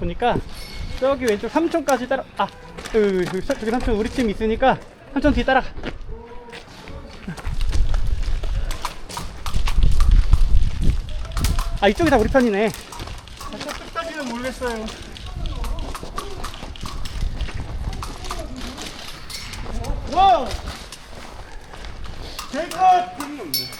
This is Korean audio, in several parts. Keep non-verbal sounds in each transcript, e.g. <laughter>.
보니까 저기 왼쪽 삼촌까지 따라 아 으, 저기, 사- 저기 삼촌 우리 팀 있으니까 삼촌 뒤 따라가 아 이쪽이 다 우리 편이네 끝까지는 모르겠어요. 와! 제이컷!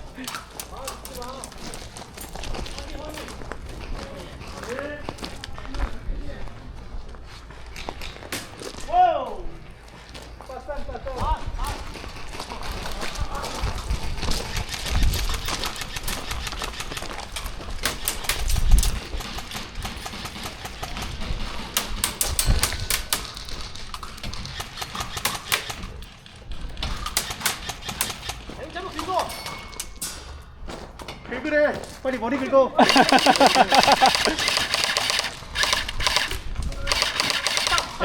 왜 그래? 빨리 머리 긁어. <laughs>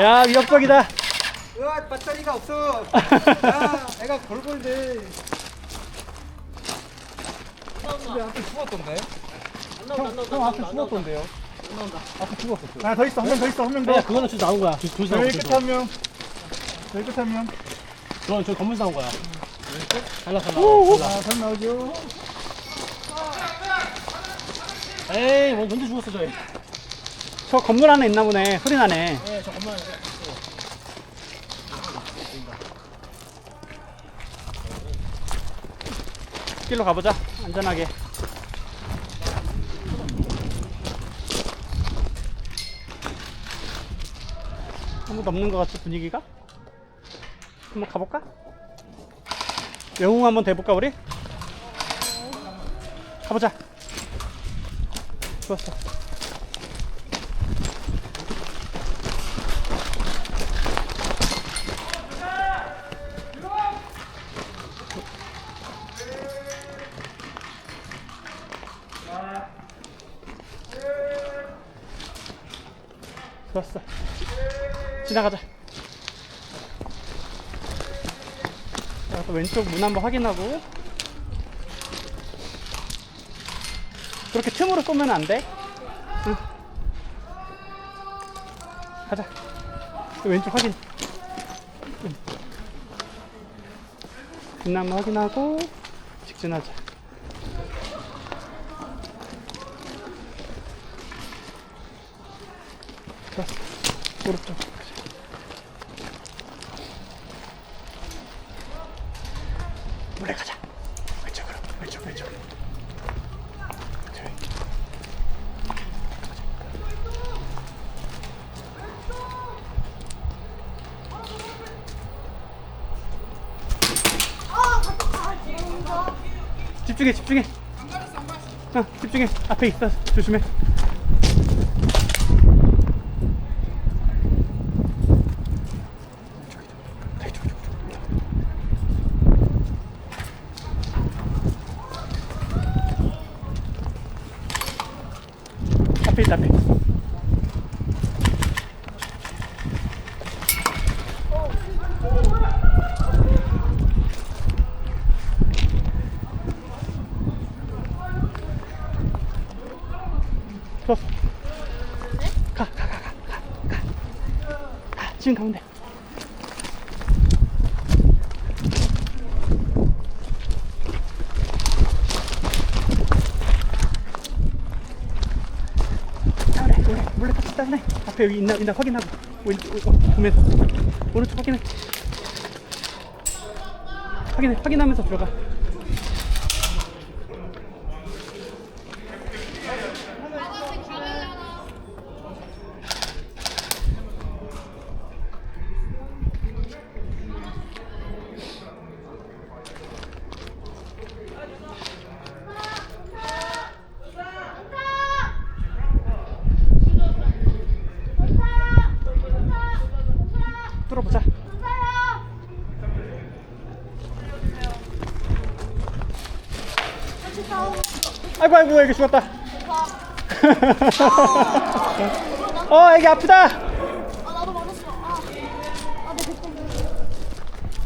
야 위협적이다 으아, 배터리가 없어. <laughs> 야, 애가 골골대. 근데 앞에 죽었던데? 형 앞에 죽었던데요 앞에 죽었었어 아, 더 있어. 한 명 더 있어. 한명 더. 야 그거는 진짜 나온 거야. 조심 나온 저기 끝에 한 명. 저기 끝에 한 명. 그건 저 건물 나온 거야. 달라 달라. 아, 잘 나오죠. 에이 뭐 언제 죽었어 저희. 저 건물 안에 있나 보네 소리 나네 네, 저 건물 안에. 길로 가보자 안전하게 아무도 없는 것 같지 분위기가? 한번 가볼까? 영웅 한번 대볼까 우리? 가보자 좋았어. 좋았어. 지나가자. 자, 또 왼쪽 문 한번 확인하고 그렇게 틈으로 쏘면 안 돼. 응. 가자. 또 왼쪽 확인. 응. 뒷나무 확인하고 직진하자. 좋았어. 오른쪽. 물에 가자. 왼쪽으로, 왼쪽, 왼쪽. 집중해, 집중해. 어, 집중해. 앞에 있어. 조심해. 앞에 있다, 앞에. 좋았어. 가, 가, 가, 가, 가, 가. 가, 지금 가면 돼. 아, 그래, 그래. 몰래 탔다, 탔네. 앞에 여기 있나, 있나 확인하고. 왼쪽, 어, 보면서. 오른쪽 확인해. 확인해, 확인하면서 들어가. 아이고 아이고 애기 죽었다. <laughs> 어 애기 아프다.